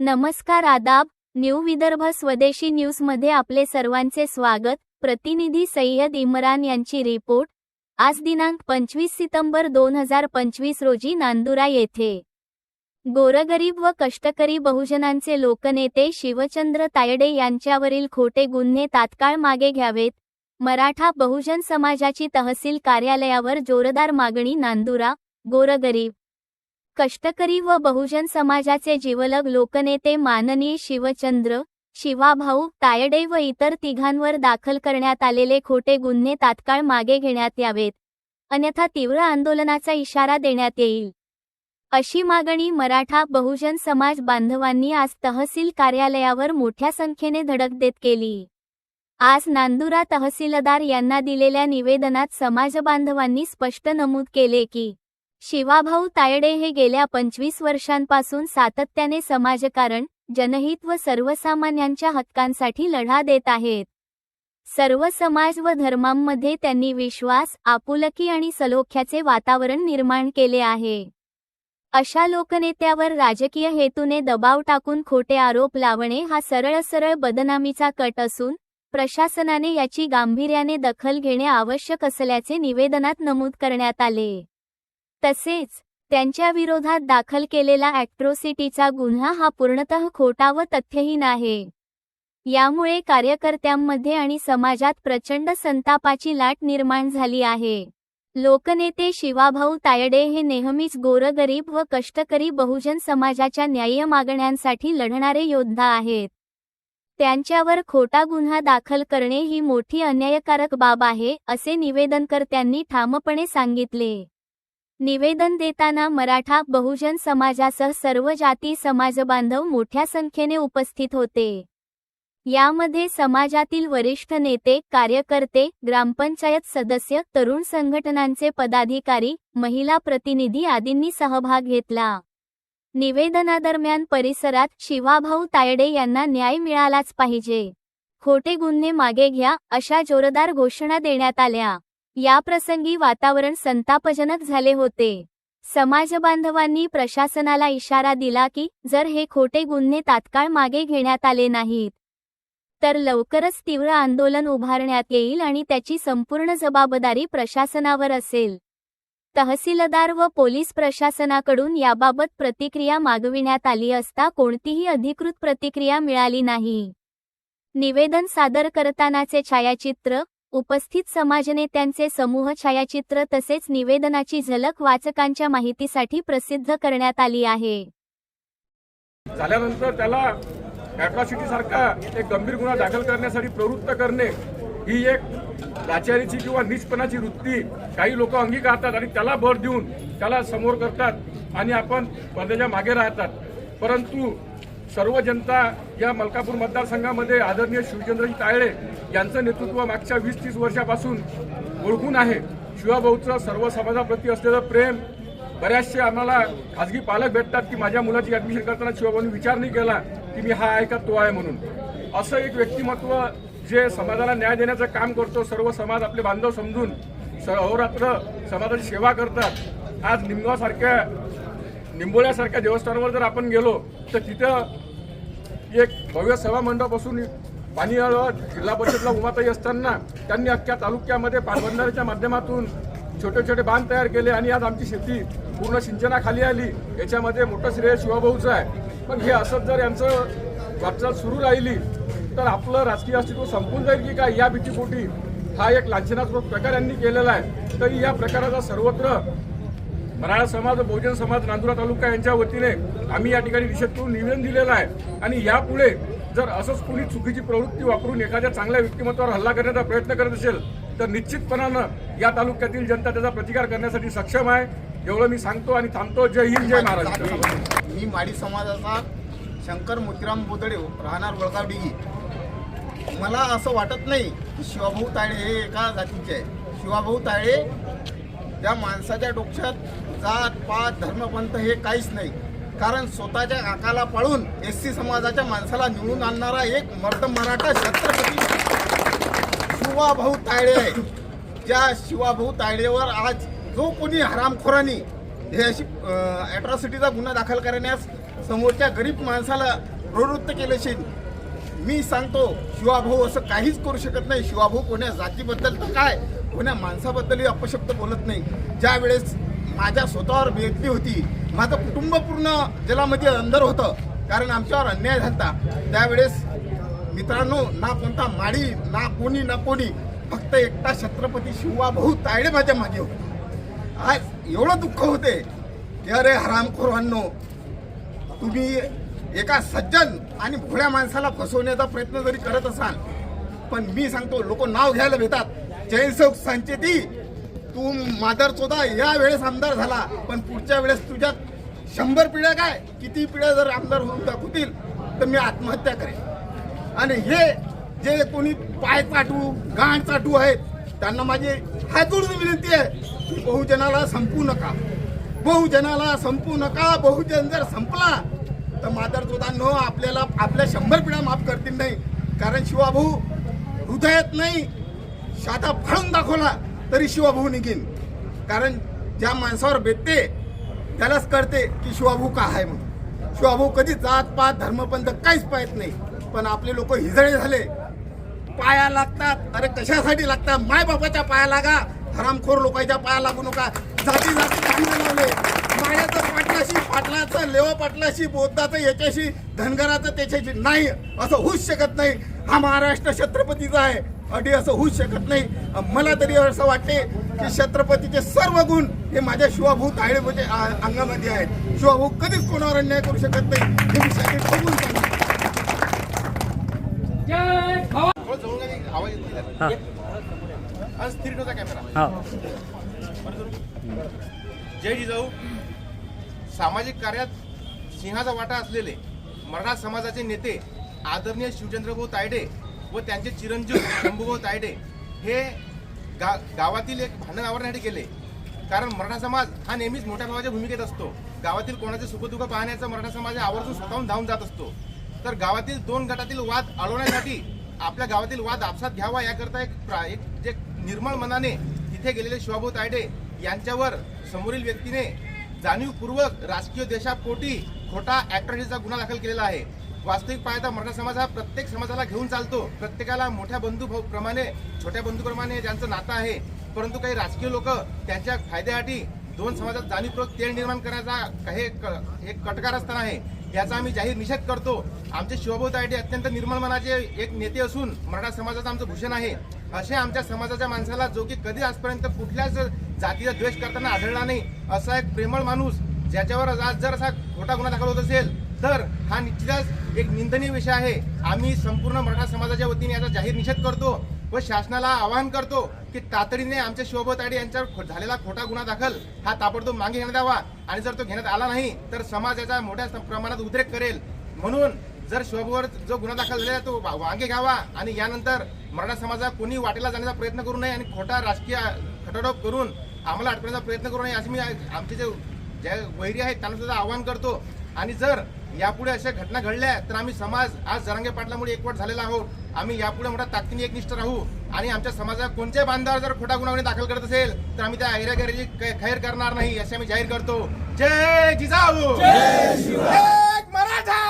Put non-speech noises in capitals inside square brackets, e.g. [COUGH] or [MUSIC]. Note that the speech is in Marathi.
नमस्कार आदाब न्यू विदर्भ स्वदेशी न्यूजमध्ये आपले सर्वांचे स्वागत. प्रतिनिधी सय्यद इम्रान यांची रिपोर्ट. आज दिनांक पंचवीस सितंबर दोन हजार पंचवीस रोजी नांदुरा येथे. गोरगरीब व कष्टकरी बहुजनांचे लोकनेते शिवचंद्र तायडे यांच्यावरील खोटे गुन्हे तात्काळ मागे घ्यावेत. मराठा बहुजन समाजाची तहसील कार्यालयावर जोरदार मागणी नांदुरा गोरगरीब कष्टकरी व बहुजन समाजाचे जीवलग लोकनेते माननीय शिवचंद्र शिवाभाऊ तायडे व इतर तिघांवर दाखल करण्यात आलेले खोटे गुन्हे तात्काळ मागे घेण्यात यावेत. अन्यथा तीव्र आंदोलनाचा इशारा देण्यात येईल. अशी मागणी मराठा बहुजन समाज बांधवांनी आज तहसील कार्यालयावर मोठ्या संख्येने धडक देत केली. आज नांदुरा तहसीलदार यांना दिलेल्या निवेदनात समाज बांधवांनी स्पष्ट नमूद केले की शिवाभाऊ तायडे हे गेल्या पंचवीस वर्षांपासून सातत्याने समाजकारण जनहित व सर्वसामान्यांच्या हक्कांसाठी लढा देत आहेत. सर्व समाज व धर्मांमध्ये त्यांनी विश्वास आपुलकी आणि सलोख्याचे वातावरण निर्माण केले आहे. अशा लोकनेत्यावर राजकीय हेतूने दबाव टाकून खोटे आरोप लावणे हा सरळ सरळ बदनामीचा कट असून प्रशासनाने याची गांभीर्याने दखल घेणे आवश्यक असल्याचे निवेदनात नमूद करण्यात आले. तसेच त्यांच्या विरोधात दाखल केलेला ॲक्ट्रोसिटीचा गुन्हा हा पूर्णतः खोटा व तथ्यहीन आहे. यामुळे कार्यकर्त्यांमध्ये आणि समाजात प्रचंड संतापाची लाट निर्माण झाली आहे. लोकनेते शिवाभाऊ तायडे हे नेहमीच गोरगरीब व कष्टकरी बहुजन समाजाच्या न्याय्य मागण्यांसाठी लढणारे योद्धा आहेत. त्यांच्यावर खोटा गुन्हा दाखल करणे ही मोठी अन्यायकारक बाब आहे असे निवेदनकर्त्यांनी ठामपणे सांगितले. निवेदन देताना मराठा बहुजन समाजासह सर्व जाती समाजबांधव मोठ्या संख्येने उपस्थित होते. यामध्ये समाजातील वरिष्ठ नेते कार्यकर्ते ग्रामपंचायत सदस्य तरुण संघटनांचे पदाधिकारी महिला प्रतिनिधी आदींनी सहभाग घेतला. निवेदनादरम्यान परिसरात शिवाभाऊ तायडे यांना न्याय मिळालाच पाहिजे. खोटे गुन्हे मागे घ्या अशा जोरदार घोषणा देण्यात आल्या. याप्रसंगी वातावरण संतापजनक झाले होते. समाजबांधवांनी प्रशासनाला इशारा दिला की जर हे खोटे गुन्हे तात्काळ मागे घेण्यात आले नाहीत तर लवकरच तीव्र आंदोलन उभारण्यात येईल आणि त्याची संपूर्ण जबाबदारी प्रशासनावर असेल. तहसीलदार व पोलीस प्रशासनाकडून याबाबत प्रतिक्रिया मागविण्यात आली असता कोणतीही अधिकृत प्रतिक्रिया मिळाली नाही. निवेदन सादर करतानाचे छायाचित्र उपस्थित समाजनेत्यांचे समूह छायाचित्र तसेच निवेदनाची झलक वाचकांच्या माहितीसाठी प्रसिद्ध करण्यात आली आहे. झाल्यानंतर त्याला अॅट्रॉसिटी सारखा एक गंभीर गुन्हा दाखल करण्यासाठी प्रवृत्त करणे ही एक लाचारीची किंवा निष्पणाची वृत्ती. काही लोक अंगीकारतात आणि त्याला भर देऊन त्याला समोर करतात आणि आपण स्पर्धेच्या मागे राहतात. परंतु सर्व जनता या मलकापूर मतदारसंघामध्ये आदरणीय शिवचंद्रजी तायडे यांचं नेतृत्व मागच्या वीस तीस वर्षापासून ओळखून आहे. शिवाभाऊचं सर्व समाजाप्रती असलेलं प्रेम बऱ्याचशे आम्हाला खाजगी पालक भेटतात की माझ्या मुलाची ऍडमिशन करताना शिवबाबांनी विचार नाही केला की मी हा आहे का तो आहे म्हणून. असं एक व्यक्तिमत्व जे समाजाला न्याय देण्याचं काम करतो सर्व समाज आपले बांधव समजून स अहोरात्र समाजाची सेवा करतात. आज निमगावसारख्या निंबोळ्यासारख्या देवस्थानावर जर आपण गेलो तर तिथं एक भव्य सभा मंडप पाणी जिल्हा परिषदला उमाताई असताना त्यांनी अख्ख्या तालुक्यामध्ये पाटबंधाऱ्याच्या माध्यमातून छोटे छोटे बांध तयार केले आणि आज आमची शेती पूर्ण सिंचनाखाली आली. याच्यामध्ये मोठं श्रेय शिवाभाऊचं आहे. पण हे असंच जर यांचं वाटचाल सुरू राहिली तर आपलं राजकीय अस्तित्व संपून जाईल की काय? या भीतीपोटी हा एक लांछनात्मक प्रकार यांनी केलेला आहे. तरी या प्रकाराचा सर्वत्र मराठा समाज बहुजन समाज नांदुरा तालुका यांच्या वतीने आम्ही या ठिकाणी निषेध करून निवेदन दिलेलं आहे. आणि यापुढे जर असंच कुणी चुकीची प्रवृत्ती वापरून एखाद्या चांगल्या व्यक्तिमत्वावर हल्ला करण्याचा प्रयत्न करत असेल तर निश्चितपणानं या तालुक्यातील जनता त्याचा प्रतिकार करण्यासाठी सक्षम आहे. एवढं मी सांगतो आणि थांबतो. जय हिंद जय महाराष्ट्र. मी माडी समाजाचा शंकर मोतीराम बोदडे राहणार वळगाव डिगी. मला असं वाटत नाही की शिवाभाऊ ताळे हे एका जातीचे आहे. शिवाभाऊ ताळे त्या माणसाच्या डोक्यात जात पात धर्मपंथ हे काहीच नाही. कारण स्वतःच्या काकाला पळून एस सी समाजाच्या माणसाला निवडून आणणारा एक मर्द मराठा छत्रपती शिवाभाऊ ताळे आहे. ज्या शिवाभाऊ ताळेवर आज जो कोणी हरामखोरांनी हे अशी ॲट्रॉसिटीचा गुन्हा दाखल करण्यास समोरच्या गरीब माणसाला प्रवृत्त केले असेल मी सांगतो शिवाभाऊ असं काहीच करू शकत नाही. शिवाभाऊ कोण्या जातीबद्दल तर काय? कोण्या माणसाबद्दलही अपशब्द बोलत नाही. ज्या वेळेस माझ्या स्वतःवर बेतली होती माझं कुटुंब पूर्ण जलामध्ये अंदर होतं कारण आमच्यावर अन्याय झाला त्यावेळेस मित्रांनो ना कोणता माडी ना कोणी ना कोणी फक्त एकटा छत्रपती शिवाभाऊ तायडे माझ्या मागे होते. आज एवढं दुःख होते. की अरे हरामखोरांनो तुम्ही एका सज्जन आणि भोळ्या माणसाला फसवण्याचा प्रयत्न जरी करत असाल पण मी सांगतो लोक नाव घ्यायला भेटतात. जयसोक संचेती तू मादर चोदा या वेळेस आमदार झाला पण पुढच्या वेळेस तुझ्या शंभर पिढ्या काय? किती पिढ्या जर आमदार होऊन दाखवतील तर मी आत्महत्या करेन. आणि हे जे कोणी पाय चाटू गाण चाटू आहेत त्यांना माझी हात जोडून विनंती आहे की बहुजनाला संपू नका. बहुजनाला संपू नका बहुजन जर संपला तर मादर चोदांनो आपल्याला आपल्या शंभर पिढ्या माफ करतील नाही. कारण शिवाभाऊ हृदयात नाही शाता फाळून दाखवला तरी शिवाभाऊ निघीन. कारण ज्या माणसावर भेटते त्यालाच कळते की शिवाभाऊ का आहे म्हणून. शिवाभाऊ कधी जात पात धर्मपंथ काहीच पाहत नाही. पण आपले लोक हिजळे झाले. पाया लागतात. अरे कशासाठी लागतात? माय बापाच्या पाया लागा. हरामखोर लोकांच्या पाया लागू नका. जाती जाती भांडणं लावले मायाचं पाटलाशी पाटलाचं लेवा पाटलाशी बौद्धाचं याच्याशी धनगराचं त्याच्याशी नाही. असं होऊच शकत नाही. हा महाराष्ट्र छत्रपतीचा आहे. अडी असं होऊच शकत नाही. मला तरी असं वाटते की छत्रपतीचे सर्व गुण हे माझ्या शिवाभाऊ ताळेमध्ये म्हणजे, अंगामध्ये आहेत. शिवाभाऊ कधीच कोणावर अन्याय करू शकत नाही. हे मी साठी जय जिजाऊ. सामाजिक कार्यात सिंहाचा वाटा असलेले मराठा समाजाचे नेते आदरणीय शिवचंद्रभाऊ तायडे व त्यांचे चिरंजीव [COUGHS] शंभूभाऊ तायडे हे गा गावातील एक भांडण आवरण्यासाठी गेले. कारण मराठा समाज हा नेहमीच मोठ्या भावाच्या भूमिकेत असतो. गावातील कोणाचे सुखदुःख पाहण्याचा मराठा समाज आवर्जून स्वतःहून धावून जात असतो. तर गावातील दोन गटातील वाद अडवण्यासाठी आपल्या गावातील वाद आपसात घ्यावा याकरता एक प्रा- एक जे निर्मळ मनाने तिथे गेलेले शिवाभाऊ तायडे यांच्यावर समोरील व्यक्तीने जाणीवपूर्वक राजकीय देशापोटी खोटा ॲट्रॉसिटीचा गुन्हा दाखल केलेला आहे. वास्तविक पाहता मराठा समाज हा प्रत्येक समाजाला घेऊन चालतो. प्रत्येकाला मोठ्या बंधू प्रमाणे छोट्या बंधूप्रमाणे ज्यांचं नातं आहे. परंतु काही राजकीय लोक त्यांच्या फायद्यासाठी दोन समाजात जाणीवपूर्वक तेल निर्माण करायचा हे क- एक कटकार असताना आहे. याचा आम्ही जाहीर निषेध करतो. आमचे शिवभाऊ तायडे अत्यंत निर्मळ मनाचे एक नेते असून मराठा समाजाचं आमचं भूषण आहे. असे आमच्या समाजाच्या माणसाला जो की कधी आजपर्यंत कुठल्याच जातीचा द्वेष करताना आढळला नाही असा एक प्रेमळ माणूस ज्याच्यावर आज जर असा खोटा गुन्हा दाखल होत असेल तर हा निश्चितच एक निंदनीय विषय आहे. आम्ही संपूर्ण मराठा समाजाच्या वतीने याचा जाहीर निषेध करतो. व शासनाला आवाहन करतो की तातडीने आमच्या शिवभाऊ तायडे यांच्यावर झालेला खोटा गुन्हा दाखल हा ताबडतोब मागे घेण्यात यावा. आणि जर तो घेण्यात आला नाही तर समाज याचा मोठ्या प्रमाणात उद्रेक करेल. म्हणून जर शिवभाऊवर जो गुन्हा दाखल झालेला तो मागे घ्यावा. आणि यानंतर मराठा समाजात कोणी वाटेला जाण्याचा प्रयत्न करू नये आणि खोटा राजकीय खटाटोप करून आम्हाला अडकण्याचा प्रयत्न करू नये असे मी आमचे जे ज्या वैरी आहेत त्यांना सुद्धा आवाहन करतो. आणि जर यापुढे अशा घटना घडल्या तर आम्ही समाज आज जरांगे पाटलामुळे एकवट झालेला आहोत. आम्ही यापुढे मोठ्या ताकदीने एकनिष्ठ राहू आणि आमच्या समाजात कोणत्याही बांधावर जर खोटा गुन्हा दाखल करत असेल तर आम्ही त्या ऐरागैरीची खैर करणार नाही असे आम्ही जाहीर करतो. जय जिजाऊ! मराठा!